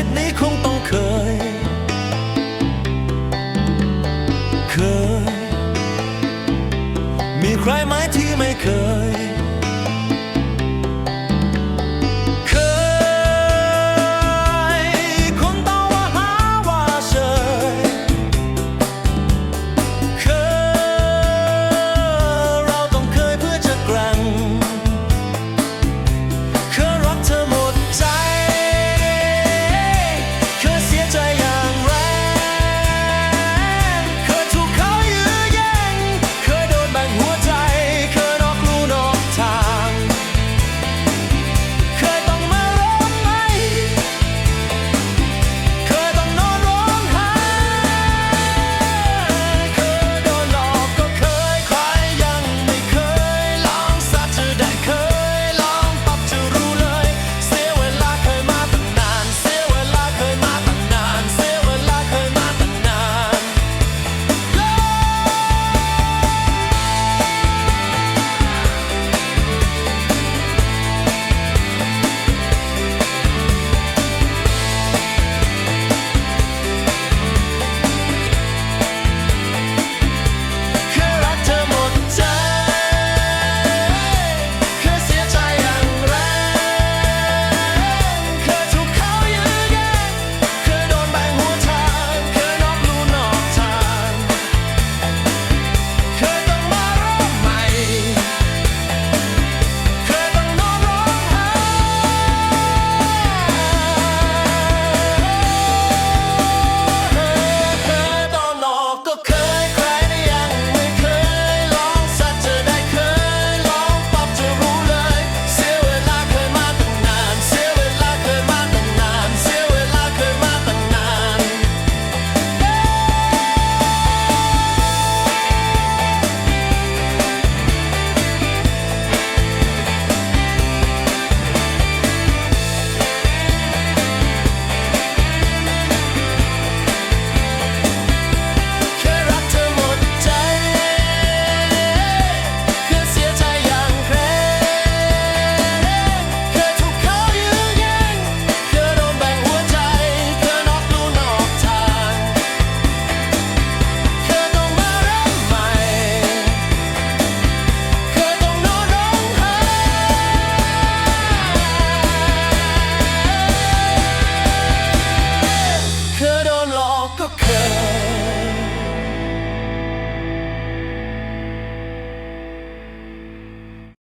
วิตนี้คงต้องเคย เคย มีใครไหมที่ไม่เคย